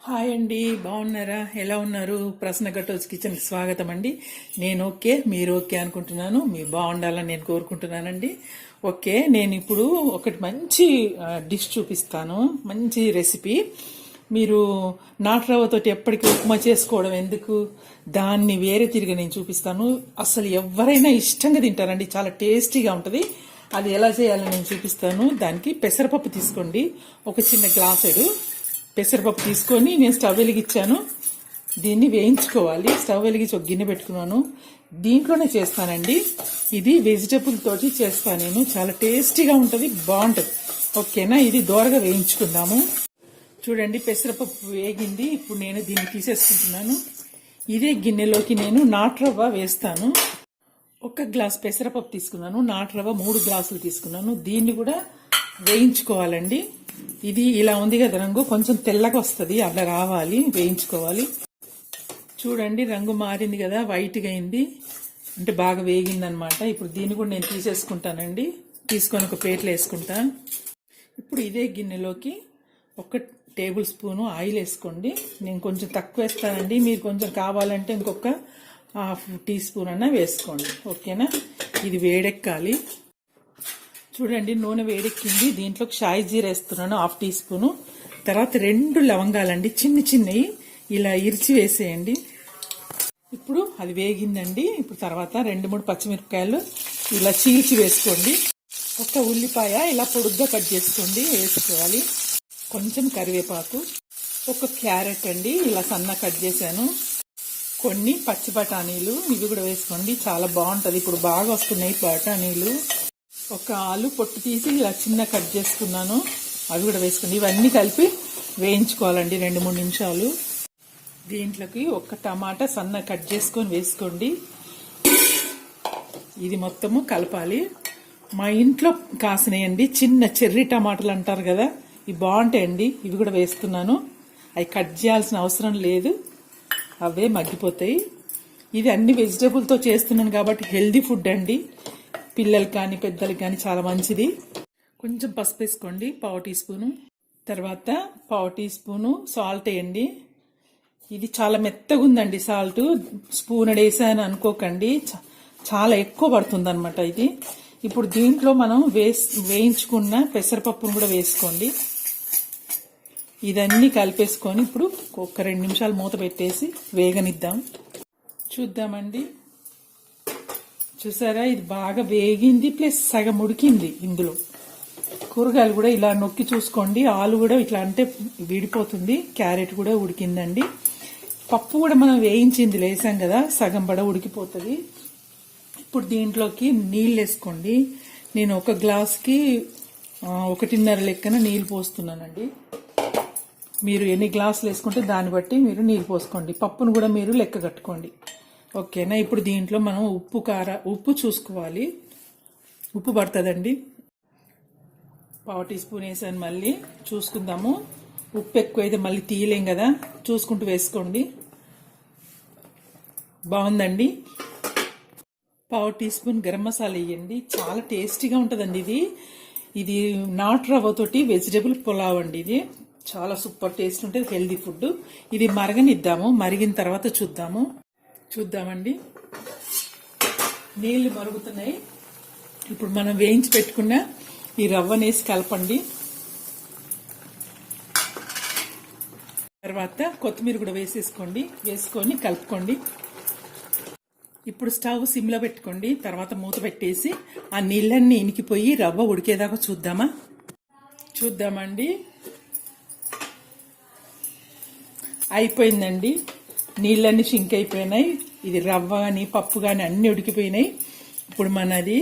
Hi అండి బాగున్నారా? ఎలా ఉన్నారు? ప్రశ్న కట్టోజ్ కిచెన్కి స్వాగతం అండి. నేను ఓకే మీరు ఓకే అనుకుంటున్నాను. మీరు బాగుండాలని నేను కోరుకుంటున్నానండి. ఓకే నేను ఇప్పుడు ఒకటి మంచి డిష్ చూపిస్తాను. మంచి రెసిపీ. మీరు నాటురవ్వతోటి ఎప్పటికీ ఉప్మా చేసుకోవడం ఎందుకు? దాన్ని వేరే తిరిగి నేను చూపిస్తాను. అసలు ఎవరైనా ఇష్టంగా తింటారండి. చాలా టేస్టీగా ఉంటుంది. అది ఎలా చేయాలో నేను చూపిస్తాను. దానికి పెసరపప్పు తీసుకోండి. ఒక చిన్న గ్లాసెడు. పెసరపప్పు తీసుకొని నేను స్టవ్ వెలిగించాను. దీన్ని వేయించుకోవాలి. స్టవ్ వెలిగించి ఒక గిన్నె పెట్టుకున్నాను. దీంట్లోనే చేస్తానండి. ఇది వెజిటబుల్ తోటి చేస్తాను నేను. చాలా టేస్టీగా ఉంటుంది బాగుంటుంది. ఓకేనా? ఇది దోరగా వేయించుకుందాము. చూడండి పెసరపప్పు వేగింది. ఇప్పుడు నేను దీన్ని తీసేసుకుంటున్నాను. ఇదే గిన్నెలోకి నేను నాట్రవ్వ వేస్తాను. ఒక గ్లాస్ పెసరపప్పు తీసుకున్నాను. నాట్రవ్వ మూడు గ్లాసులు తీసుకున్నాను. దీన్ని కూడా వేయించుకోవాలండి. ఇది ఇలా ఉంది కదా రంగు కొంచెం తెల్లగా వస్తుంది అలా రావాలి వేయించుకోవాలి. చూడండి రంగు మారింది కదా వైట్గా అయింది. అంటే బాగా వేగిందనమాట ఇప్పుడు దీన్ని కూడా నేను తీసేసుకుంటానండి. తీసుకొని ఒక ప్లేట్లో వేసుకుంటా. ఇప్పుడు ఇదే గిన్నెలోకి ఒక టేబుల్ స్పూను ఆయిల్ వేసుకోండి. నేను కొంచెం తక్కువ వేస్తానండి. మీరు కొంచెం కావాలంటే ఇంకొక హాఫ్ టీ స్పూన్ అన్న వేసుకోండి. ఓకేనా? ఇది వేడెక్కాలి. చూడండి నూనె వేడెక్కింది. దీంట్లో షాయి జీరా వేస్తున్నాను హాఫ్ టీ స్పూను. తర్వాత రెండు లవంగాలండి చిన్న చిన్నవి ఇలా ఇరిచి వేసేయండి. ఇప్పుడు అది వేగిందండి. ఇప్పుడు తర్వాత రెండు మూడు పచ్చిమిరపకాయలు ఇలా చీల్చి వేసుకోండి. ఒక ఉల్లిపాయ ఇలా పొడుగ్గా కట్ చేసుకోండి వేసుకోవాలి. కొంచెం కరివేపాకు ఒక క్యారెట్ అండి ఇలా సన్న కట్ చేశాను. కొన్ని పచ్చి బఠానీలు ఇవి కూడా వేసుకోండి. చాలా బాగుంటుంది. ఇప్పుడు బాగా వస్తున్నాయి బఠానీలు. ఒక ఆలు పొట్టు తీసి ఇలా చిన్న కట్ చేసుకున్నాను. అవి కూడా వేసుకుని ఇవన్నీ కలిపి వేయించుకోవాలండి రెండు మూడు నిమిషాలు. దీంట్లోకి ఒక టమాటా సన్న కట్ చేసుకొని వేసుకోండి. ఇది మొత్తము కలపాలి. మా ఇంట్లో కాసినాయండి. చిన్న చెర్రీ టమాటాలు అంటారు కదా ఇవి బాగుంటాయండి. ఇవి కూడా వేస్తున్నాను. అవి కట్ చేయాల్సిన అవసరం లేదు. అవే మగ్గిపోతాయి. ఇది అన్ని వెజిటేబుల్తో చేస్తున్నాను కాబట్టి హెల్దీ ఫుడ్ అండి. పిల్లలకి కానీ పెద్దలు కానీ చాలా మంచిది. కొంచెం పసుపు వేసుకోండి పావు టీ స్పూను. తర్వాత పావు టీ స్పూను సాల్ట్ వేయండి. ఇది చాలా మెత్తగా ఉందండి సాల్ట్. స్పూన్ వేసాను అనుకోకండి. చ- చాలా ఎక్కువ పడుతుంది అనమాట ఇది. ఇప్పుడు దీంట్లో మనం వేస్ వేయించుకున్న పెసరపప్పును కూడా వేసుకోండి. ఇదన్నీ కలిపేసుకొని ఇప్పుడు ఒక రెండు నిమిషాలు మూత పెట్టేసి వేగనిద్దాం. చూద్దామండి. చూసారా? ఇది బాగా వేగింది ప్లస్ సగం ఉడికింది ఇందులో. కూరగాయలు కూడా ఇలా నొక్కి చూసుకోండి. ఆలు కూడా ఇట్లా అంటే విడిపోతుంది. క్యారెట్ కూడా ఉడికిందండి. పప్పు కూడా మనం వేయించింది లేసాం కదా సగం బడ ఉడికిపోతుంది. ఇప్పుడు దీంట్లోకి నీళ్ళు వేసుకోండి. నేను ఒక గ్లాస్కి ఒకటిన్నర లెక్కన నీళ్ళు పోస్తున్నానండి. మీరు ఎన్ని గ్లాసులు వేసుకుంటే దాన్ని బట్టి మీరు నీళ్ళు పోసుకోండి. పప్పును కూడా మీరు లెక్క కట్టుకోండి. ఓకేనా? ఇప్పుడు దీంట్లో మనం ఉప్పు కార ఉప్పు చూసుకోవాలి. ఉప్పు పడుతుందండి. పావు టీ స్పూన్ వేసాను మళ్ళీ. చూసుకుందాము. ఉప్పు ఎక్కువైతే మళ్ళీ తీయలేం కదా. చూసుకుంటూ వేసుకోండి. బాగుందండి. పావు టీ స్పూన్ గరం మసాలా వేయండి. చాలా టేస్టీగా ఉంటుందండి ఇది. ఇది నాటు రవ్వతోటి వెజిటేబుల్ పులావ్ అండి ఇది. చాలా సూపర్ టేస్ట్ ఉంటుంది హెల్దీ ఫుడ్. ఇది మరగనిద్దాము. మరిగిన తర్వాత చూద్దాము. చూద్దామండి. నీళ్ళు మరుగుతున్నాయి. ఇప్పుడు మనం వేయించి పెట్టుకున్న ఈ రవ్వనేసి కలపండి. తర్వాత కొత్తిమీర కూడా వేసేసుకోండి. వేసుకొని కలుపుకోండి. ఇప్పుడు స్టవ్ సిమ్లో పెట్టుకోండి. తర్వాత మూత పెట్టేసి ఆ నీళ్ళన్నీ ఇనికిపోయి రవ్వ ఉడికేదాకా చూద్దామా? చూద్దామండి. అయిపోయిందండి. నీళ్ళన్నీ షింక్ అయిపోయినాయి. ఇది రవ్వ కానీ పప్పు కానీ అన్నీ ఉడికిపోయినాయి. ఇప్పుడు మనది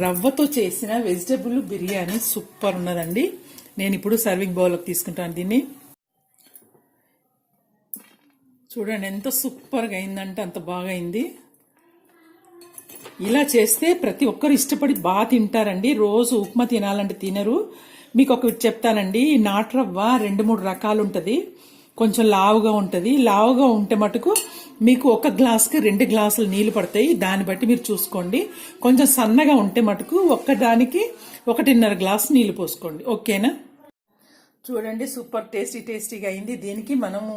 రవ్వతో చేసిన వెజిటబుల్ బిర్యానీ సూపర్ ఉన్నదండి. నేను ఇప్పుడు సర్వింగ్ బౌల్లోకి తీసుకుంటాను దీన్ని. చూడండి ఎంత సూపర్గా అయిందంటే అంత బాగా అయింది. ఇలా చేస్తే ప్రతి ఒక్కరు ఇష్టపడి బాగా తింటారండి. రోజు ఉప్మా తినాలంటే తినరు. మీకు ఒకటి చెప్తానండి ఈ నాటు రవ్వ రెండు మూడు రకాలు ఉంటుంది. కొంచెం లావుగా ఉంటుంది. లావుగా ఉంటే మటుకు మీకు ఒక గ్లాస్కి రెండు గ్లాసులు నీళ్ళు పడతాయి. దాన్ని బట్టి మీరు చూసుకోండి. కొంచెం సన్నగా ఉంటే మటుకు ఒక్కదానికి ఒకటిన్నర గ్లాస్ నీళ్ళు పోసుకోండి. ఓకేనా? చూడండి సూపర్ టేస్టీ టేస్టీగా అయింది. దీనికి మనము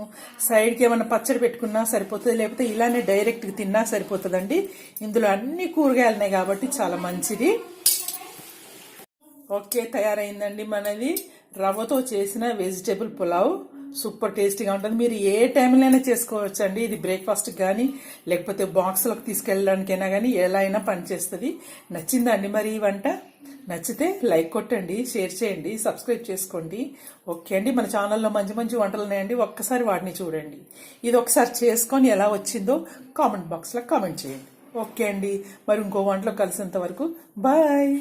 సైడ్కి ఏమైనా పచ్చడి పెట్టుకున్నా సరిపోతుంది లేకపోతే ఇలానే డైరెక్ట్గా తిన్నా సరిపోతుందండి. ఇందులో అన్ని కూరగాయలు ఉన్నాయి కాబట్టి చాలా మంచిది. ఓకే తయారైందండి మనది. రవ్వతో చేసిన వెజిటేబుల్ పులావ్. సూపర్ టేస్టీగా ఉంటుంది. మీరు ఏ టైంలోనైనా చేసుకోవచ్చు అండి ఇది బ్రేక్ఫాస్ట్ కానీ లేకపోతే బాక్స్లకు తీసుకెళ్ళడానికైనా కానీ ఎలా అయినా పనిచేస్తుంది నచ్చిందా అండి మరి ఈ వంట? నచ్చితే లైక్ కొట్టండి షేర్ చేయండి సబ్స్క్రైబ్ చేసుకోండి. ఓకే అండి. మన ఛానల్లో మంచి మంచి వంటలు ఉన్నాయండి. ఒక్కసారి వాటిని చూడండి. ఇది ఒకసారి చేసుకొని ఎలా వచ్చిందో కామెంట్ బాక్స్లో కామెంట్ చేయండి. ఓకే అండి. మరి ఇంకో వంటలో కలిసేంత వరకు బాయ్.